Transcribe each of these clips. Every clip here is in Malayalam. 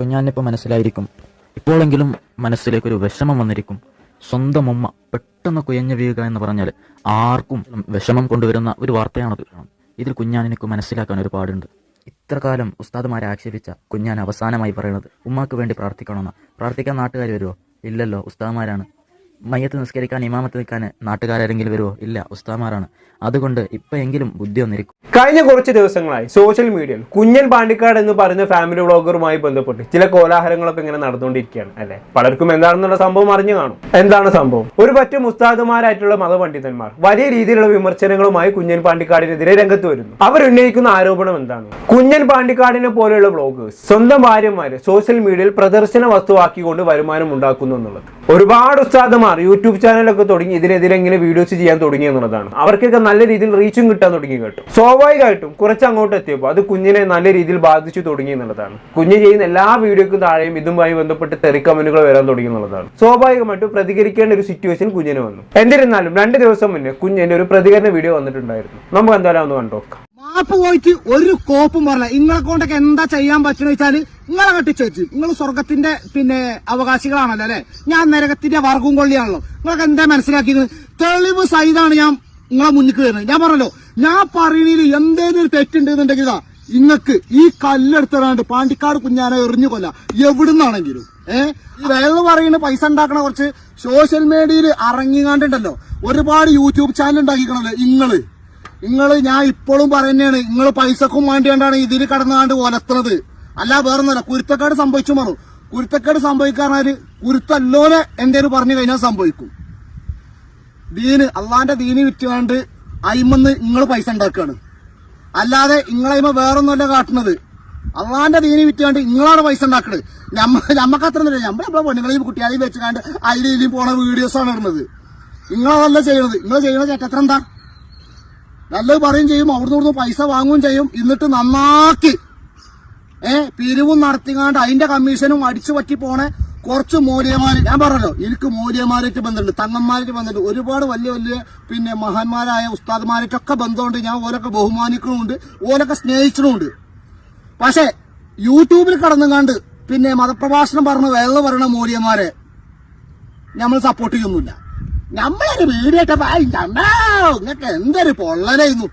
കുഞ്ഞാനിപ്പോൾ മനസ്സിലായിരിക്കും. ഇപ്പോഴെങ്കിലും മനസ്സിലേക്കൊരു വിഷമം വന്നിരിക്കും. സ്വന്തം ഉമ്മ പെട്ടെന്ന് കുയഞ്ഞു വീഴുക എന്ന് പറഞ്ഞാൽ ആർക്കും വിഷമം കൊണ്ടുവരുന്ന ഒരു വാർത്തയാണത്. ഇതിൽ കുഞ്ഞാനിനക്ക് മനസ്സിലാക്കാൻ ഒരു പാടുണ്ട് ഇത്ര കാലം ഉസ്താദുമാരെ ആക്ഷേപിച്ച കുഞ്ഞാൻ അവസാനമായി പറയുന്നത് ഉമ്മാക്ക് വേണ്ടി പ്രാർത്ഥിക്കണമെന്ന്. പ്രാർത്ഥിക്കാൻ നാട്ടുകാർ വരുമോ ഇല്ലല്ലോ ഉസ്താദുമാരാണ്. മയ്യത്ത് നിസ്കരിക്കാൻ ഇമാമത്ത് നിൽക്കാൻ നാട്ടുകാരെങ്കിലും വരുമോ ഇല്ല ഉസ്താമാരാണ്. അതുകൊണ്ട് ഇപ്പോഴെങ്കിലും ബുദ്ധി വന്നിരിക്കും കഴിഞ്ഞ കുറച്ച് ദിവസങ്ങളായി സോഷ്യൽ മീഡിയയിൽ കുഞ്ഞൻ പാണ്ടിക്കാട് എന്ന് പറയുന്ന ഫാമിലി വ്ളോഗറുമായി ബന്ധപ്പെട്ട് ചില കോലാഹലങ്ങളൊക്കെ ഇങ്ങനെ നടന്നുകൊണ്ടിരിക്കുകയാണ് അല്ലെ? പലർക്കും എന്താണെന്നുള്ള സംഭവം അറിഞ്ഞു കാണും. എന്താണ് സംഭവം? ഒരു പറ്റും ഉസ്താദുമാരായിട്ടുള്ള മതപണ്ഡിതന്മാർ വലിയ രീതിയിലുള്ള വിമർശനങ്ങളുമായി കുഞ്ഞൻ പാണ്ടിക്കാടിനെതിരെ രംഗത്ത് വരുന്നു. അവർ ഉന്നയിക്കുന്ന ആരോപണം എന്താണ്? കുഞ്ഞൻ പാണ്ടിക്കാടിനെ പോലെയുള്ള വ്ളോഗേഴ്സ് സ്വന്തം ഭാര്യമാര് സോഷ്യൽ മീഡിയയിൽ പ്രദർശന വസ്തുവാക്കിക്കൊണ്ട് വരുമാനം ഉണ്ടാക്കുന്നു എന്നുള്ളത്. ഒരുപാട് ഉസ്താദുമാർ യൂട്യൂബ് ചാനലൊക്കെ തുടങ്ങി ഇതിനെതിരെ ഇങ്ങനെ വീഡിയോസ് ചെയ്യാൻ തുടങ്ങി എന്നുള്ളതാണ്. അവർക്കൊക്കെ നല്ല രീതിയിൽ റീച്ചും കിട്ടാൻ തുടങ്ങി കേട്ടോ. സ്വാഭാവികമായിട്ടും കുറച്ച് അങ്ങോട്ട് എത്തിയപ്പോൾ അത് കുഞ്ഞിനെ നല്ല രീതിയിൽ ബാധിച്ചു തുടങ്ങി എന്നുള്ളതാണ്. കുഞ്ഞ് ചെയ്യുന്ന എല്ലാ വീഡിയോക്കും താഴെയും ഇതുമായി ബന്ധപ്പെട്ട് തെറി കമന്റുകൾ വരാൻ തുടങ്ങി എന്നുള്ളതാണ്. സ്വാഭാവികമായിട്ടും പ്രതികരിക്കേണ്ട ഒരു സിറ്റുവേഷൻ കുഞ്ഞിന് വന്നു. എന്നിരുന്നാലും രണ്ട് ദിവസം മുന്നേ കുഞ്ഞിന്റെ ഒരു പ്രതികരണ വീഡിയോ വന്നിട്ടുണ്ടായിരുന്നു. നമുക്ക് എന്തായാലും ഒന്ന് കണ്ടോക്കാം മാപ്പ് പോയിട്ട് ഒരു കോപ്പും പറഞ്ഞില്ല. നിങ്ങളെ കൊണ്ടൊക്കെ എന്താ ചെയ്യാൻ പറ്റുന്ന വെച്ചാൽ നിങ്ങളെ കെട്ടിച്ചേച്ച് നിങ്ങൾ സ്വർഗത്തിന്റെ പിന്നെ അവകാശികളാണല്ലോ അല്ലെ? ഞാൻ നരകത്തിന്റെ വർഗവും കൊള്ളിയാണല്ലോ. നിങ്ങൾക്ക് എന്താ മനസ്സിലാക്കിയത്? തെളിവ് സഹിതാണ് ഞാൻ നിങ്ങളെ മുന്നിക്ക് വരുന്നത്. ഞാൻ പറഞ്ഞല്ലോ ഞാൻ പറയുന്നതിൽ എന്തേലും ഒരു തെറ്റുണ്ടെന്നുണ്ടെങ്കിൽ നിങ്ങൾക്ക് ഈ കല്ലെടുത്തിടാണ്ട് പാണ്ടിക്കാട് കുഞ്ഞാനെ എറിഞ്ഞു കൊല്ല. എവിടുന്നാണെങ്കിലും. ഏഹ് വേറെ പറയുന്ന പൈസ ഉണ്ടാക്കണ കുറച്ച് സോഷ്യൽ മീഡിയയിൽ ഇറങ്ങിങ്ങാണ്ടുണ്ടല്ലോ ഒരുപാട് യൂട്യൂബ് ചാനൽ ഉണ്ടാക്കിക്കണല്ലോ ഇങ്ങൾ. നിങ്ങൾ ഞാൻ ഇപ്പോഴും പറയുന്നതാണ് നിങ്ങൾ പൈസക്കും വേണ്ടിയാണ് ഇതിൽ കടന്നാണ്ട് ഒലത്തുന്നത് അല്ല വേറൊന്നല്ല കുരുത്തക്കേട് സംഭവിച്ചു മാറു കുരുത്തക്കേട് സംഭവിക്കാറഞ്ഞാൽ കുരുത്തല്ലോനെ എന്തേലും പറഞ്ഞു കഴിഞ്ഞാൽ സംഭവിക്കും. ദീന് അള്ളാന്റെ ദീന് വിറ്റുകൊണ്ട് അയിമെന്ന് നിങ്ങൾ പൈസ ഉണ്ടാക്കുകയാണ് അല്ലാതെ നിങ്ങളയിമ വേറൊന്നുമല്ല കാട്ടുന്നത് അള്ളാന്റെ ദീനി വിറ്റുകൊണ്ട് നിങ്ങളാണ് പൈസ ഉണ്ടാക്കുന്നത് നമ്മ നമ്മക്ക് അത്ര ഒന്നുമില്ല. നമ്മൾ നമ്മളെ പെണ്ണുങ്ങളെയും കുട്ടികളെയും വെച്ചുകൊണ്ട് അതിലും ഇതിലും പോണ വീഡിയോസാണ് ഇടുന്നത്. നിങ്ങളതല്ല ചെയ്യണത്. നിങ്ങൾ ചെയ്യുന്ന ചേട്ടത്ര എന്താ? നല്ലത് പറയും ചെയ്യും അവിടുന്ന് ഇവിടുന്ന് പൈസ വാങ്ങുകയും ചെയ്യും. എന്നിട്ട് നന്നാക്കി. ഏ പിരിവും നടത്തിങ്ങാണ്ട് അതിന്റെ കമ്മീഷനും അടിച്ചു പറ്റി പോണേ കുറച്ച് മൂല്യമാര് ഞാൻ പറഞ്ഞല്ലോ എനിക്ക് മൂല്യമാരായിട്ട് ബന്ധമുണ്ട് തങ്ങന്മാരായിട്ട് ബന്ധമുണ്ട്. ഒരുപാട് വലിയ വലിയ പിന്നെ മഹാന്മാരായ ഉസ്താദ്മാരായിട്ടൊക്കെ ബന്ധമുണ്ട്. ഞാൻ ഓരൊക്കെ ബഹുമാനിക്കണമുണ്ട് ഓരൊക്കെ സ്നേഹിച്ചണമുണ്ട്. പക്ഷേ യൂട്യൂബിൽ കടന്നുകാണ്ട് പിന്നെ മതപ്രഭാഷണം പറഞ്ഞ വേറെ പറയണ മൂല്യന്മാരെ നമ്മൾ സപ്പോർട്ട് ചെയ്യുന്നില്ല. നമ്മളൊരു വീഡിയോ നിങ്ങൾക്ക് എന്തൊരു പൊള്ളലായിരുന്നു?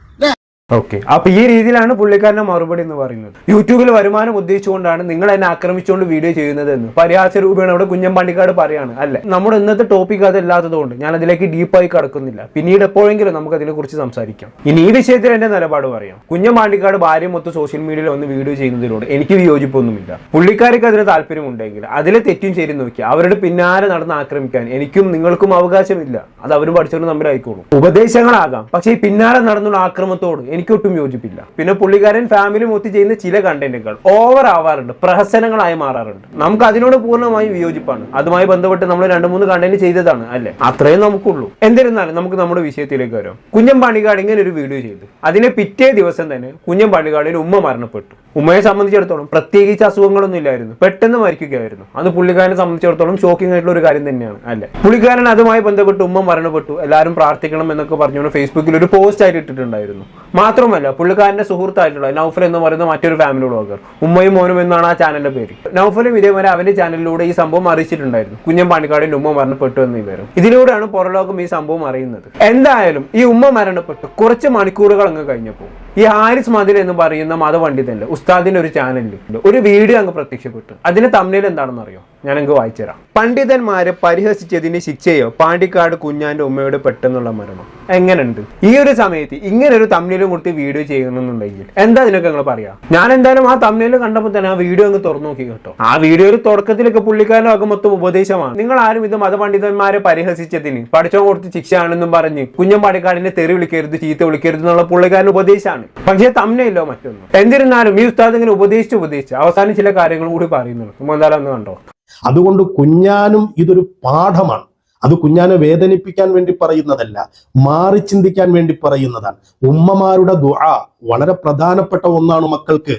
ഓക്കെ അപ്പൊ ഈ രീതിയിലാണ് പുള്ളിക്കാരന്റെ മറുപടി എന്ന് പറയുന്നത്. യൂട്യൂബിൽ വരുമാനം ഉദ്ദേശിച്ചുകൊണ്ടാണ് നിങ്ങൾ എന്നെ ആക്രമിച്ചുകൊണ്ട് വീഡിയോ ചെയ്യുന്നത് എന്ന് പരിഹാസ രൂപേണ ഇവിടെ കുഞ്ഞൻ പാണ്ടിക്കാട് പറയാണ് അല്ലെ? നമ്മുടെ ഇന്നത്തെ ടോപ്പിക് അതല്ലാത്തതുകൊണ്ട് ഞാൻ അതിലേക്ക് ഡീപ്പായി കടക്കുന്നില്ല. പിന്നീട് എപ്പോഴെങ്കിലും നമുക്ക് അതിനെ കുറിച്ച് സംസാരിക്കാം. ഇനി ഈ വിഷയത്തിൽ എന്റെ നിലപാട് പറയാം. കുഞ്ഞൻ പാണ്ടിക്കാട് ഭാര്യ മൊത്തം സോഷ്യൽ മീഡിയയിൽ ഒന്ന് വീഡിയോ ചെയ്യുന്നതിനോട് എനിക്ക് വിയോജിപ്പൊന്നുമില്ല. പുള്ളിക്കാർക്ക് അതിന് താല്പര്യമുണ്ടെങ്കിൽ അതിലെ തെറ്റും ശരി നോക്കി അവരുടെ പിന്നാലെ നടന്ന് ആക്രമിക്കാൻ എനിക്കും നിങ്ങൾക്കും അവകാശമില്ല. അത് അവരും പഠിച്ചവരും തമ്മിലായിക്കോളും. ഉപദേശങ്ങളാകാം. പക്ഷേ ഈ പിന്നാലെ നടന്നുള്ള ആക്രമത്തോട് എനിക്കൊട്ടും യോജിപ്പില്ല. പിന്നെ പുള്ളിക്കാരൻ ഫാമിലി മൊത്തി ചെയ്യുന്ന ചില കണ്ടന്റുകൾ ഓവർ ആവാറുണ്ട് പ്രഹസനങ്ങളായി മാറാറുണ്ട്. നമുക്ക് അതിനോട് പൂർണമായും വിയോജിപ്പാണ്. അതുമായി ബന്ധപ്പെട്ട് നമ്മൾ രണ്ട് മൂന്ന് കണ്ടന്റ് ചെയ്തതാണ് അല്ലെ? അത്രയും നമുക്കുള്ളൂ. എന്നിരുന്നാലും നമുക്ക് നമ്മുടെ വിഷയത്തിലേക്ക് വരാം. കുഞ്ഞൻ പണികാട് ഇങ്ങനെ ഒരു വീഡിയോ ചെയ്തു. അതിനെ പിറ്റേ ദിവസം തന്നെ കുഞ്ഞൻ പണികാടിന് ഉമ്മ മരണപ്പെട്ടു. ഉമ്മയെ സംബന്ധിച്ചിടത്തോളം പ്രത്യേകിച്ച് അസുഖങ്ങളൊന്നും ഇല്ലായിരുന്നു. പെട്ടെന്ന് മരിക്കുകയായിരുന്നു. അത് പുള്ളിക്കാരനെ സംബന്ധിച്ചിടത്തോളം ഷോക്കിംഗ് ആയിട്ടുള്ള ഒരു കാര്യം തന്നെയാണ് അല്ലെ? പുള്ളിക്കാരൻ അതുമായി ബന്ധപ്പെട്ട് ഉമ്മ മരണപ്പെട്ടു. എല്ലാവരും പ്രാർത്ഥിക്കണം എന്നൊക്കെ പറഞ്ഞുകൊണ്ട് ഫേസ്ബുക്കിൽ ഒരു പോസ്റ്റ് ആയിട്ട് ഇട്ടിട്ടുണ്ടായിരുന്നു. മാത്രമല്ല പുള്ളിക്കാരന്റെ സുഹൃത്തായിട്ടുള്ള നൗഫൽ എന്ന് പറയുന്ന മറ്റൊരു ഫാമിലി ബ്ലോഗർ ഉമ്മയും മോനും എന്നാണ് ആ ചാനലിന്റെ പേര്. നൗഫലും ഇതേവരെ അവന്റെ ചാനലിലൂടെ ഈ സംഭവം അറിയിച്ചിട്ടുണ്ടായിരുന്നു. കുഞ്ഞൻ പാണിക്കാടിന്റെ ഉമ്മ മരണപ്പെട്ടു എന്ന് വിവരം. ഇതിലൂടെയാണ് പുറലോകം ഈ സംഭവം അറിയുന്നത്. എന്തായാലും ഈ ഉമ്മ മരണപ്പെട്ടു കുറച്ച് മണിക്കൂറുകൾ അങ്ങ് കഴിഞ്ഞപ്പോൾ ഈ ഹാരിസ് മതിൽ എന്ന് പറയുന്ന മതപണ്ഡിതന്റെ ഉസ്താദിന്റെ ഒരു ചാനലിൽ ഒരു വീഡിയോ അങ്ങ് പ്രത്യക്ഷപ്പെട്ടു. അതിന് തമ്മിൽ എന്താണെന്ന് അറിയോ ഞാൻ അങ്ങ് വായിച്ചുതരാം പണ്ഡിതന്മാരെ പരിഹസിച്ചതിന് ശിക്ഷയോ പാണ്ടിക്കാട് കുഞ്ഞാന്റെ ഉമ്മയുടെ പെട്ടെന്നുള്ള മരണം എങ്ങനെയുണ്ട് ഈ ഒരു സമയത്ത് ഇങ്ങനെ ഒരു തമ്മിലും കൊടുത്ത് വീഡിയോ ചെയ്യുന്നുണ്ടെങ്കിൽ എന്താ അതിനൊക്കെ നിങ്ങൾ പറയാം? ഞാൻ എന്തായാലും ആ തമ്മിൽ കണ്ടപ്പോൾ തന്നെ ആ വീഡിയോ അങ്ങ് തുറന്നു നോക്കി കേട്ടോ. ആ വീഡിയോയിൽ തുടക്കത്തിലൊക്കെ പുള്ളിക്കാരനൊക്കെ മൊത്തം ഉപദേശമാണ്. നിങ്ങൾ ആരും ഇത് മതപണ്ഡിതന്മാരെ പരിഹസിച്ചതിന് പഠിച്ചോ കൊടുത്ത് ശിക്ഷയാണെന്നും പറഞ്ഞ് കുഞ്ഞൻ പാടിക്കാടിനെ തെറി വിളിക്കരുത് ചീത്ത വിളിക്കരുത് എന്നുള്ള പുള്ളിക്കാരൻ ഉപദേശമാണ്. പക്ഷേ തമ്മിലില്ല മറ്റൊന്നും. എന്നിരുന്നാലും ഈ ഉസ്താദ് ഇങ്ങനെ ഉപദേശിച്ച് ഉപദേശിച്ച് അവസാനം ചില കാര്യങ്ങൾ കൂടി പറയുന്നുണ്ട്. എന്തായാലും ഒന്ന് കണ്ടോ? അതുകൊണ്ട് കുഞ്ഞാനും ഇതൊരു പാഠമാണ്. അത് കുഞ്ഞാനെ വേദനിപ്പിക്കാൻ വേണ്ടി പറയുന്നതല്ല മാറി ചിന്തിക്കാൻ വേണ്ടി പറയുന്നതാണ്. ഉമ്മമാരുടെ ദുആ വളരെ പ്രധാനപ്പെട്ട ഒന്നാണ് മക്കൾക്ക്.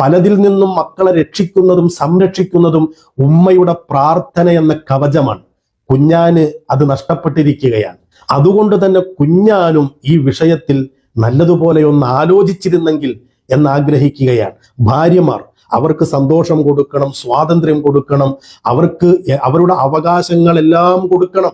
പലതിൽ നിന്നും മക്കളെ രക്ഷിക്കുന്നതും സംരക്ഷിക്കുന്നതും ഉമ്മയുടെ പ്രാർത്ഥന എന്ന കവചമാണ്. കുഞ്ഞാന് അത് നഷ്ടപ്പെട്ടിരിക്കുകയാണ്. അതുകൊണ്ട് തന്നെ കുഞ്ഞാനും ഈ വിഷയത്തിൽ നല്ലതുപോലെ ഒന്ന് ആലോചിച്ചിരുന്നെങ്കിൽ എന്നാഗ്രഹിക്കുകയാണ്. ഭാര്യമാർ അവർക്ക് സന്തോഷം കൊടുക്കണം സ്വാതന്ത്ര്യം കൊടുക്കണം അവർക്ക് അവരുടെ അവകാശങ്ങളെല്ലാം കൊടുക്കണം.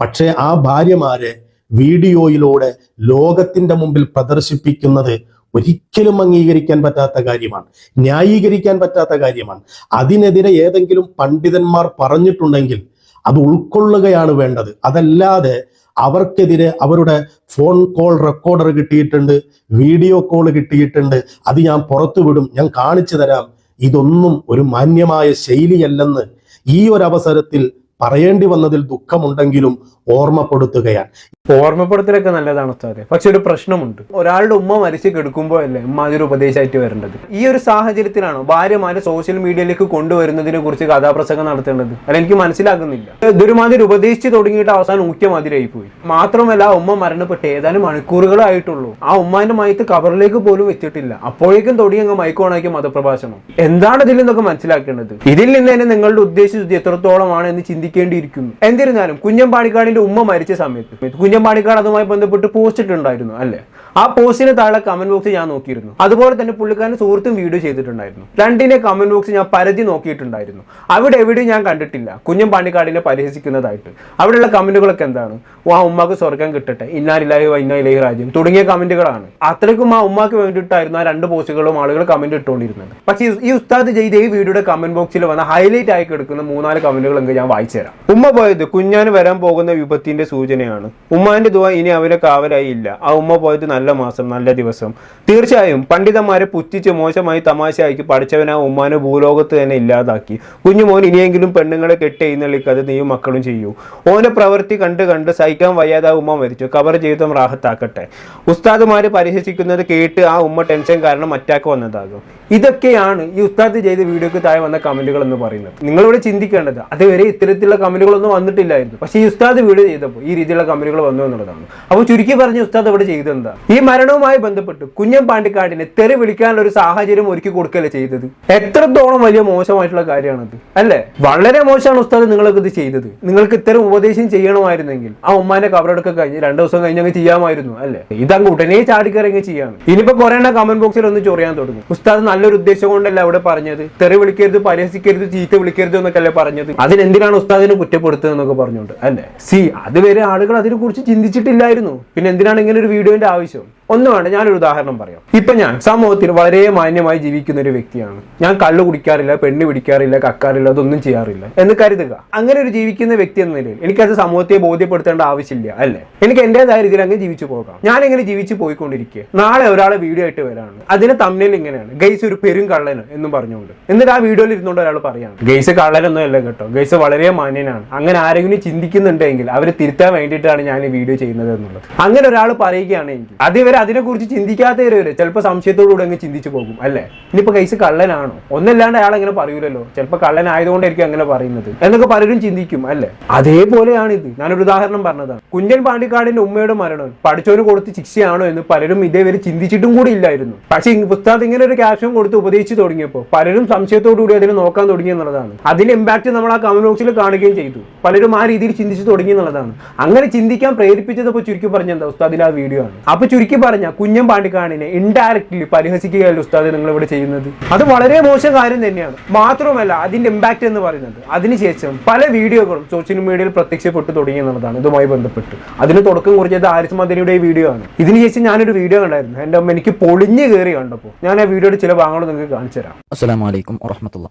പക്ഷേ ആ ഭാര്യമാരെ വീഡിയോയിലൂടെ ലോകത്തിന്റെ മുമ്പിൽ പ്രദർശിപ്പിക്കുന്നത് ഒരിക്കലും അംഗീകരിക്കാൻ പറ്റാത്ത കാര്യമാണ്. ന്യായീകരിക്കാൻ പറ്റാത്ത കാര്യമാണ്. അതിനെതിരെ ഏതെങ്കിലും പണ്ഡിതന്മാർ പറഞ്ഞിട്ടുണ്ടെങ്കിൽ അത് ഉൾക്കൊള്ളുകയാണ് വേണ്ടത്. അതല്ലാതെ അവർക്കെതിരെ അവരുടെ ഫോൺ കോൾ റെക്കോർഡർ കിട്ടിയിട്ടുണ്ട് വീഡിയോ കോൾ കിട്ടിയിട്ടുണ്ട്. അത് ഞാൻ പുറത്തുവിടും ഞാൻ കാണിച്ചു തരാം. ഇതൊന്നും ഒരു മാന്യമായ ശൈലിയല്ലെന്ന് ഈ ഒരു അവസരത്തിൽ പറയേണ്ടി വന്നതിൽ ദുഃഖമുണ്ടെങ്കിലും ഓർമ്മപ്പെടുത്തുകയാണ്. ഓർമ്മപ്പെടുത്തലൊക്കെ നല്ലതാണ് ഉസ്താദെ. പക്ഷെ ഒരു പ്രശ്നമുണ്ട്. ഒരാളുടെ ഉമ്മ മരിച്ചു കിടക്കുമ്പോഴല്ലേ ഉമ്മ അതൊരു ഉപദേശമായിട്ട് വരേണ്ടത്? ഈ ഒരു സാഹചര്യത്തിലാണോ ഭാര്യമാരെ സോഷ്യൽ മീഡിയയിലേക്ക് കൊണ്ടുവരുന്നതിനെ കുറിച്ച് കഥാപ്രസംഗം നടത്തേണ്ടത്? അല്ല എനിക്ക് മനസ്സിലാക്കുന്നില്ല ഇതൊരുമാതിരി ഉപദേശിച്ച് തുടങ്ങിയിട്ട് അവസാനം ഊറ്റമാതിരിയായി പോയി. മാത്രമല്ല ഉമ്മ മരണപ്പെട്ട് ഏതാനും മണിക്കൂറുകളായിട്ടുള്ളൂ. ആ ഉമ്മാന്റെ മയത്ത് കവറിലേക്ക് പോലും വെച്ചിട്ടില്ല. അപ്പോഴേക്കും തുടങ്ങി അങ്ങ് മൈക്കോണാക്കിയ മതപ്രഭാഷണം. എന്താണ് ഇതിൽ നിന്നൊക്കെ മനസ്സിലാക്കേണ്ടത്? ഇതിൽ നിന്ന് തന്നെ നിങ്ങളുടെ ഉദ്ദേശിച്ചത് എത്രത്തോളമാണ് എന്ന് ചിന്തിക്കേണ്ടിയിരിക്കുന്നു. എന്നിരുന്നാലും കുഞ്ഞമ്പാടിക്കാടിന്റെ ഉമ്മ മരിച്ച സമയത്ത് കുഞ്ഞമ്പാടിക്കാട് അതുമായി ബന്ധപ്പെട്ട് പോസ്റ്റ് ഇട്ടുണ്ടായിരുന്നു അല്ലേ? ആ പോസ്റ്റിന് താഴെ കമന്റ് ബോക്സ് ഞാൻ നോക്കിയിരുന്നു. അതുപോലെ തന്നെ പുള്ളിക്കാരൻ സുഹൃത്തും വീഡിയോ ചെയ്തിട്ടുണ്ടായിരുന്നു. രണ്ടിന്റെ കമന്റ് ബോക്സ് ഞാൻ പരതി നോക്കിയിട്ടുണ്ടായിരുന്നു. അവിടെ എവിടെയും ഞാൻ കണ്ടിട്ടില്ല. കുഞ്ഞും പാണ്ടിക്കാടിനെ പരിഹസിക്കുന്നതായിട്ട്. അവിടെയുള്ള കമന്റുകളൊക്കെ എന്താണ്? ആ ഉമ്മാക്ക് സ്വർഗം കിട്ടട്ടെ. ഇന്നാലില്ലാഹി വൈന്നായിലേഹി രാജ്യം തുടങ്ങിയ കമന്റുകളാണ്. അത്രയ്ക്കും ആ ഉമ്മാക്ക് വേണ്ടിയിട്ടായിരുന്നു ആ രണ്ട് പോസ്റ്റുകളും ആളുകൾ കമന്റ് ഇട്ടുകൊണ്ടിരുന്നത്. പക്ഷേ ഈ ഉസ്താദ് ചെയ്ത ഈ വീഡിയോയുടെ കമന്റ് ബോക്സിൽ വന്ന ഹൈലൈറ്റ് ആയി കിടക്കുന്ന മൂന്നാൽ കമന്റുകൾ എങ്കിൽ ഞാൻ വായിച്ചു തരാം. ഉമ്മ പോയത് കുഞ്ഞാന് വരാൻ പോകുന്ന വിപത്തിന്റെ സൂചനയാണ്. ഉമ്മാന്റെ ദുവ ഇനി അവരെ കാവലായി ഇല്ല. ആ ഉമ്മ പോയത് നല്ല മാസം നല്ല ദിവസം. തീർച്ചയായും പണ്ഡിതന്മാരെ പുറ്റിച്ച് മോശമായി തമാശയാക്കി പഠിച്ചവനാ ഉമ്മാനെ ഭൂലോകത്ത് തന്നെ ഇല്ലാതാക്കി. കുഞ്ഞുമോൻ ഇനിയെങ്കിലും പെണ്ണുങ്ങളെ കെട്ടി എഴുന്നള്ളിക്കത് നീയും മക്കളും ചെയ്യൂ. ഓനെ പ്രവൃത്തി കണ്ട് കണ്ട് സഹിക്കാൻ വയ്യാതെ ഉമ്മ മരിച്ചു. കബർ ജീവിതം റാഹത്താക്കട്ടെ. ഉസ്താദുമാര് പരിഹസിക്കുന്നത് കേട്ട് ആ ഉമ്മ ടെൻഷൻ കാരണം അറ്റാക്ക് വന്നതാകും. ഇതൊക്കെയാണ് ഈ ഉസ്താദ് ചെയ്ത വീഡിയോക്ക് താഴെ വന്ന കമന്റുകൾ എന്ന് പറയുന്നത്. നിങ്ങളിവിടെ ചിന്തിക്കേണ്ടത് അതുവരെ ഇത്തരത്തിലുള്ള കമന്റുകളൊന്നും വന്നിട്ടില്ലായിരുന്നു. പക്ഷേ ഈ ഉസ്താദ് വീഡിയോ ചെയ്തപ്പോൾ ഈ രീതിയിലുള്ള കമന്റുകൾ വന്നു എന്നുള്ളതാണ്. അപ്പോൾ ചുരുക്കി പറഞ്ഞ ഉസ്താദ് ഇവിടെ ചെയ്തെന്താ ഈ മരണവുമായി ബന്ധപ്പെട്ട് കുഞ്ഞൻ പാണ്ടിക്കാടിനെ തെറി വിളിക്കാനുള്ള ഒരു സാഹചര്യം ഒരുക്കി കൊടുക്കല്ലേ ചെയ്തത്? എത്രത്തോളം വലിയ മോശമായിട്ടുള്ള കാര്യമാണത് അല്ലേ? വളരെ മോശമാണ് ഉസ്താദ് നിങ്ങൾക്ക് ഇത് ചെയ്തത്. നിങ്ങൾക്ക് ഇത്തരം ഉപദേശം ചെയ്യണമായിരുന്നെങ്കിൽ ആ ഉമ്മാന്റെ കവറെടുക്ക കഴിഞ്ഞ് രണ്ട് ദിവസം കഴിഞ്ഞ് അങ്ങ് ചെയ്യാമായിരുന്നു അല്ലേ? ഇതങ്ങ് ഉടനെ ചാടിക്കറങ്ങി ചെയ്യാണ് ഇനിയിപ്പോ കുറെ കമന്റ് ബോക്സിൽ ഒന്ന് ചൊറിയാൻ തുടങ്ങും. ഉസ്താദ് നല്ലൊരു ഉദ്ദേശം കൊണ്ടല്ല അവിടെ പറഞ്ഞത്? തെറി വിളിക്കരുത് പരിഹസിക്കരുത് ചീത്ത വിളിക്കരുത് എന്നൊക്കെ അല്ലേ പറഞ്ഞത്? അതിനെന്തിനാണ് ഉസ്താദിനെ കുറ്റപ്പെടുത്തുക എന്നൊക്കെ പറഞ്ഞുകൊണ്ട് അല്ലേ? സി അതുവരെ ആളുകൾ അതിനെ കുറിച്ച് ചിന്തിച്ചിട്ടില്ലായിരുന്നു. പിന്നെ എന്തിനാണ് ഇങ്ങനെ ഒരു വീഡിയോന്റെ ആവശ്യം? ഒന്നും വേണ്ട ഞാനൊരു ഉദാഹരണം പറയാം. ഇപ്പൊ ഞാൻ സമൂഹത്തിൽ വളരെ മാന്യമായി ജീവിക്കുന്ന ഒരു വ്യക്തിയാണ്. ഞാൻ കള്ളു കുടിക്കാറില്ല പെണ്ണ് പിടിക്കാറില്ല കക്കാറില്ല അതൊന്നും ചെയ്യാറില്ല. എന്ന് കരുതുക. അങ്ങനെ ഒരു ജീവിക്കുന്ന വ്യക്തി എന്ന നിലയിൽ എനിക്കത് സമൂഹത്തെ ബോധ്യപ്പെടുത്തേണ്ട ആവശ്യമില്ല അല്ലേ? എനിക്ക് എന്റേതായ രീതിയിൽ അങ്ങ് ജീവിച്ചു പോകാം. ഞാൻ എങ്ങനെ ജീവിച്ചു പോയിക്കൊണ്ടിരിക്കുക നാളെ ഒരാളെ വീഡിയോ ആയിട്ട് വരാണ്. അതിന് തമ്മിൽ ഇങ്ങനെയാണ്. ഗൈസ് ഒരു പെരും കള്ളന് എന്നും പറഞ്ഞുകൊണ്ട്. എന്നിട്ട് ആ വീഡിയോയിൽ ഇരുന്നുകൊണ്ട് ഒരാൾ പറയാണ്. ഗൈസ് കള്ളനൊന്നും അല്ല കേട്ടോ. ഗൈസ് വളരെ മാന്യനാണ്. അങ്ങനെ ആരെങ്കിലും ചിന്തിക്കുന്നുണ്ടെങ്കിൽ അവരെ തിരുത്താൻ വേണ്ടിയിട്ടാണ് ഞാൻ ഈ വീഡിയോ ചെയ്യുന്നത് എന്നുള്ളത്. അങ്ങനെ ഒരാൾ പറയുകയാണെങ്കിൽ അതുവരെ അതിനെക്കുറിച്ച് ചിന്തിക്കാത്തവര് വരെ ചിലപ്പോൾ സംശയത്തോടുകൂടി അങ്ങ് ചിന്തിച്ചു പോകും അല്ലേ? ഇനിയിപ്പോൾ കേസ് കള്ളനാണോ? ഒന്നല്ലാണ്ട് അയാൾ അങ്ങനെ പറയൂലല്ലോ. ചിലപ്പോൾ കള്ളനായതുകൊണ്ടായിരിക്കും അങ്ങനെ പറയുന്നത്. എന്നൊക്കെ പലരും ചിന്തിക്കും അല്ലേ? അതേപോലെയാണ് ഇത് ഞാനൊരു ഉദാഹരണം പറഞ്ഞതാണ്. കുഞ്ഞൻ പാണ്ടിക്കാടിന്റെ ഉമ്മയുടെ മരണം പഠിച്ചവന് കൊടുത്ത് ശിക്ഷയാണോ എന്ന് പലരും ഇതേവരെ ചിന്തിച്ചിട്ടും കൂടി ഇല്ലായിരുന്നു. പക്ഷേ പുസ്തകത്ത് ഇങ്ങനെ ഒരു ക്യാപ്ഷൻ കൊടുത്ത് ഉപദേശിച്ചു തുടങ്ങിയപ്പോൾ പലരും സംശയത്തോടുകൂടി അതിനെ നോക്കാൻ തുടങ്ങി എന്നുള്ളതാണ്. അതിന്റെ ഇമ്പാക്ട് നമ്മൾ ആ കമന്റ് ബോക്സിൽ കാണുകയും ചെയ്തു. പലരും ആ രീതിയിൽ ചിന്തിച്ചു തുടങ്ങി എന്നുള്ളതാണ്. അങ്ങനെ ചിന്തിക്കാൻ പ്രേരിപ്പിച്ചത് ഇപ്പോൾ ചുരുക്കി പറഞ്ഞ എന്താ ഉസ്താദിന്റെ ആ വീഡിയോ ആണ്. അപ്പൊ ചുരുക്കി പറഞ്ഞ കുഞ്ഞൻ പാണ്ടിക്കാടിനെ ഇൻഡയറക്ട്ലി പരിഹസിക്കുകയല്ല ഉസ്താദ് നിങ്ങൾ ഇവിടെ ചെയ്യുന്നത്. അത് വളരെ മോശം കാര്യം തന്നെയാണ്. മാത്രമല്ല അതിന്റെ ഇമ്പാക്ട് എന്ന് പറയുന്നത്. അതിനുശേഷം പല വീഡിയോകളും സോഷ്യൽ മീഡിയയിൽ പ്രത്യക്ഷപ്പെട്ടു തുടങ്ങി എന്നുള്ളതാണ് ഇതുമായി ബന്ധപ്പെട്ട്. അതിന് തുടക്കം കുറിച്ചത് ആരിസ് മദനിയുടെ വീഡിയോ ആണ്. ഇതിനുശേഷം ഞാനൊരു വീഡിയോ കണ്ടായിരുന്നു. എന്റെ അമ്മ എനിക്ക് പൊളിഞ്ഞു കയറി കണ്ടപ്പോൾ. ഞാൻ ആ വീഡിയോയുടെ ചില ഭാഗങ്ങൾ നിങ്ങൾക്ക് കാണിച്ചു തരാം. അസ്സലാമു അലൈക്കും വറഹമത്തുള്ള.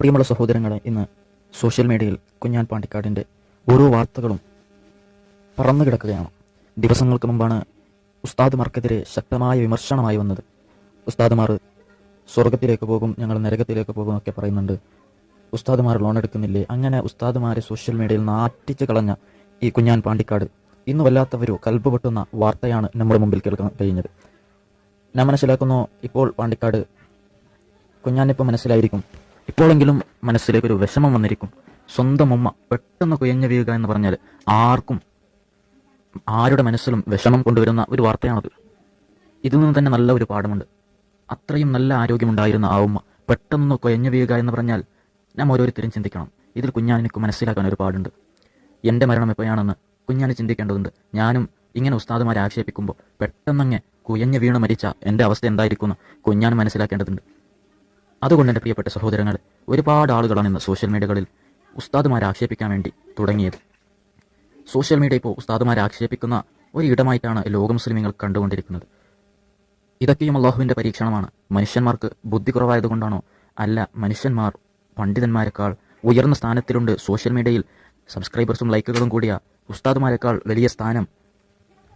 പ്രിയമുള്ള സഹോദരങ്ങളെ ഇന്ന് സോഷ്യൽ മീഡിയയിൽ കുഞ്ഞാൻ പാണ്ടിക്കാടിന്റെ ഓരോ വാർത്തകളും പറന്നു കിടക്കുകയാണ്. ദിവസങ്ങൾക്ക് മുമ്പാണ് ഉസ്താദുമാർക്കെതിരെ ശക്തമായ വിമർശനമായി വന്നത്. ഉസ്താദുമാർ സ്വർഗത്തിലേക്ക് പോകും ഞങ്ങൾ നരകത്തിലേക്ക് പോകും ഒക്കെ പറയുന്നുണ്ട്. ഉസ്താദുമാർ ലോൺ എടുക്കുന്നില്ലേ? അങ്ങനെ ഉസ്താദുമാരെ സോഷ്യൽ മീഡിയയിൽ നാറ്റിച്ച് കളഞ്ഞ ഈ കുഞ്ഞാൻ പാണ്ടിക്കാട് ഇന്ന് വല്ലാത്തവരോ കൽബ് പൊട്ടുന്ന വാർത്തയാണ് നമ്മുടെ മുമ്പിൽ കേൾക്കാൻ കഴിഞ്ഞത്. ഞാൻ മനസ്സിലാക്കുന്നു ഇപ്പോൾ പാണ്ടിക്കാട് കുഞ്ഞാനിപ്പോൾ മനസ്സിലായിരിക്കും. ഇപ്പോഴെങ്കിലും മനസ്സിലേക്കൊരു വിഷമം വന്നിരിക്കും. സ്വന്തം ഉമ്മ പെട്ടെന്ന് കുയഞ്ഞു വീഴുക എന്ന് പറഞ്ഞാൽ ആർക്കും ആരുടെ മനസ്സിലും വിഷമം കൊണ്ടുവരുന്ന ഒരു വാർത്തയാണത്. ഇതിൽ നിന്ന് തന്നെ നല്ല ഒരു പാഠമുണ്ട്. അത്രയും നല്ല ആരോഗ്യമുണ്ടായിരുന്ന ആ ഉമ്മ പെട്ടെന്ന് കൊയഞ്ഞു വീഴുക എന്ന് പറഞ്ഞാൽ നാം ഓരോരുത്തരും ചിന്തിക്കണം. ഇതിൽ കുഞ്ഞാനിക്ക് മനസ്സിലാക്കാൻ ഒരു പാടുണ്ട്. എന്റെ മരണം എപ്പോഴാണെന്ന് കുഞ്ഞാന് ചിന്തിക്കേണ്ടതുണ്ട്. ഞാനും ഇങ്ങനെ ഉസ്താദുമാരെ ആക്ഷേപിക്കുമ്പോൾ പെട്ടെന്നങ്ങ് കുയഞ്ഞു വീണ് മരിച്ച എന്റെ അവസ്ഥ എന്തായിരിക്കുമെന്ന് കുഞ്ഞാൻ മനസ്സിലാക്കേണ്ടതുണ്ട്. അതുകൊണ്ട് എന്റെ പ്രിയപ്പെട്ട സഹോദരങ്ങൾ ഒരുപാട് ആളുകളാണ് ഇന്ന് സോഷ്യൽ മീഡിയകളിൽ ഉസ്താദുമാരെ ആക്ഷേപിക്കാൻ വേണ്ടി തുടങ്ങിയത്. സോഷ്യൽ മീഡിയ ഇപ്പോൾ ഉസ്താദുമാരെ ആക്ഷേപിക്കുന്ന ഒരു ഇടമായിട്ടാണ് ലോക മുസ്ലിമീങ്ങൾ കണ്ടുകൊണ്ടിരിക്കുന്നത്. ഇതൊക്കെയും അള്ളാഹുവിന്റെ പരീക്ഷണമാണ്. മനുഷ്യന്മാർക്ക് ബുദ്ധി കുറവായതുകൊണ്ടാണോ? അല്ല മനുഷ്യന്മാർ പണ്ഡിതന്മാരെക്കാൾ ഉയർന്ന സ്ഥാനത്തിലുണ്ട് സോഷ്യൽ മീഡിയയിൽ. സബ്സ്ക്രൈബേഴ്സും ലൈക്കുകളും കൂടിയ ഉസ്താദുമാരെക്കാൾ വലിയ സ്ഥാനം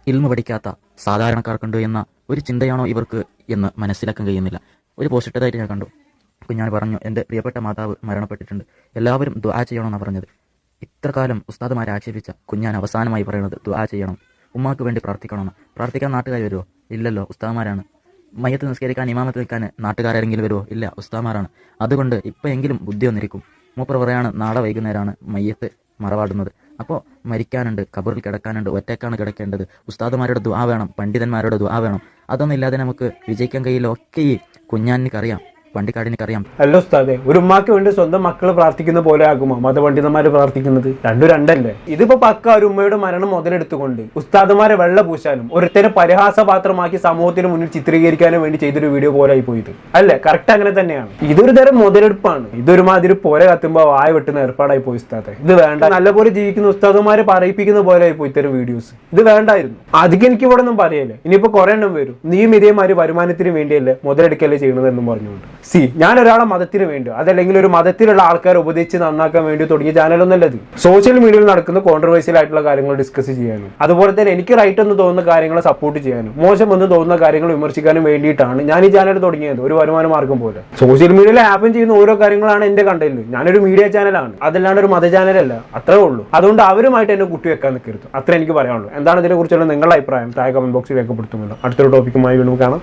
ഇൽമ പഠിക്കാത്ത സാധാരണക്കാർക്കുണ്ട് എന്ന ഒരു ചിന്തയാണോ ഇവർക്ക് എന്ന് മനസ്സിലാക്കാൻ കഴിയുന്നില്ല. ഒരു പോസ്റ്റ് ഇട്ടതായിട്ട് ഞാൻ കണ്ടു. ഞാൻ പറഞ്ഞു എന്റെ പ്രിയപ്പെട്ട മാതാവ് മരണപ്പെട്ടിട്ടുണ്ട്. എല്ലാവരും ദുആ ചെയ്യണമെന്നാണ് പറഞ്ഞത്. ഇത്ര കാലം ഉസ്താദുമാരെ ആക്ഷേപിച്ച കുഞ്ഞാൻ അവസാനമായി പറയുന്നത് ദുആ ചെയ്യണം. ഉമ്മാക്ക് വേണ്ടി പ്രാർത്ഥിക്കണമെന്ന് പ്രാർത്ഥിക്കാൻ നാട്ടുകാർ വരുമോ ഇല്ലല്ലോ ഉസ്താദുമാരാണ്. മയ്യത്ത് നിസ്കരിക്കാൻ ഇമാമത്ത് നിൽക്കാൻ നാട്ടുകാരെങ്കിലും വരുമോ ഇല്ല ഉസ്താദുമാരാണ്. അതുകൊണ്ട് ഇപ്പോഴെങ്കിലും ബുദ്ധി വന്നിരിക്കും. മൂപ്പർ പറയാണ് നാളെ വൈകുന്നേരമാണ് മയ്യത്ത് മറവാടുന്നത്. അപ്പോൾ മരിക്കാനുണ്ട് കബറിൽ കിടക്കാനുണ്ട് ഒറ്റക്കാണ് കിടക്കേണ്ടത്. ഉസ്താദുമാരുടെ ദുആ വേണം പണ്ഡിതന്മാരുടെ ദുആ വേണം. അതൊന്നും ഇല്ലാതെ നമുക്ക് വിജയിക്കാൻ കഴിയില്ല. ഒക്കെ ഈ കുഞ്ഞാനിക്കറിയാം. പണ്ടിക്കാടിനിക്കറിയാം അല്ല ഉസ്താദെ ഒരു ഉമ്മാക്ക് വേണ്ടി സ്വന്തം മക്കൾ പ്രാർത്ഥിക്കുന്ന പോലെ ആകുമോ? മതപണ്ഡിതന്മാര് പ്രാർത്ഥിക്കുന്നത്? രണ്ടു രണ്ടല്ലേ? ഇതിപ്പോ പക്ക ഒരു ഉമ്മയുടെ മരണം മുതലെടുത്തുകൊണ്ട് ഉസ്താദുമാരെ വെള്ള പൂശാനും ഒരുത്തരെ പരിഹാസപാത്രമാക്കി സമൂഹത്തിന് മുന്നിൽ ചിത്രീകരിക്കാനും വേണ്ടി ചെയ്തൊരു വീഡിയോ പോലെ ആയി പോയത്. അല്ലേ? കറക്റ്റ് അങ്ങനെ തന്നെയാണ്. ഇതൊരു തരം മുതലെടുപ്പാണ്. ഇതൊരുമാതിരി പോലെ കത്തുമ്പോ വായ വെട്ടുന്ന ഏർപ്പാടായി പോയി ഉസ്താദെ. ഇത് വേണ്ട. നല്ലപോലെ ജീവിക്കുന്ന ഉസ്താദുമാരെ പറയിപ്പിക്കുന്ന പോലെ ആയി പോയി ഇത്തരം വീഡിയോസ്. ഇത് വേണ്ടായിരുന്നു. അധികം എനിക്ക് ഇവിടെ ഒന്നും പറയല്ലേ? ഇനിയിപ്പോ കുറെ എണ്ണം വരും. നീയും ഇതേമാതിരി വരുമാനത്തിന് വേണ്ടിയല്ലേ മുതലെടുക്കല്ലേ ചെയ്യണതെന്നും പറഞ്ഞുകൊണ്ട്. സി ഞാൻ ഒരാളെ മതത്തിന് വേണ്ടി അതല്ലെങ്കിൽ ഒരു മതത്തിലുള്ള ആൾക്കാരെ ഉപദേശിച്ച് നന്നാക്കാൻ വേണ്ടി തുടങ്ങിയ ചാനലൊന്നല്ലത് സോഷ്യൽ മീഡിയയിൽ നടക്കുന്ന കോൺട്രവേഴ്സ്യൽ ആയിട്ടുള്ള കാര്യങ്ങൾ ഡിസ്കസ് ചെയ്യാനും അതുപോലെ തന്നെ എനിക്ക് റൈറ്റ് എന്ന് തോന്നുന്ന കാര്യങ്ങളെ സപ്പോർട്ട് ചെയ്യാനും മോശം എന്ന് തോന്നുന്ന കാര്യങ്ങൾ വിമർശിക്കാനും വേണ്ടിയിട്ടാണ് ഞാൻ ഈ ചാനൽ തുടങ്ങിയത് ഒരു വരുമാന മാർഗം പോലെ. സോഷ്യൽ മീഡിയയിൽ ഹാപ്പൻ ചെയ്യുന്ന ഓരോ കാര്യങ്ങളാണ് എന്റെ കണ്ടന്റ് ഞാനൊരു മീഡിയ ചാനലാണ് അതല്ലാണ്ട് ഒരു മത ചാനലല്ല അത്രേ ഉള്ളൂ. അതുകൊണ്ട് അവരുമായിട്ട് എന്നെ കുട്ടി വെക്കാൻ നിൽക്കരുത്. അത്ര എനിക്ക് പറയാനുള്ളൂ. എന്താണ് ഇതിനെ കുറിച്ചുള്ള നിങ്ങളുടെ അഭിപ്രായം? താഴെ കമന്റ് ബോക്സിൽ രേഖപ്പെടുത്തുമല്ലോ. അടുത്തൊരു ടോപ്പിക്കുമായി വീണ്ടും കാണാം.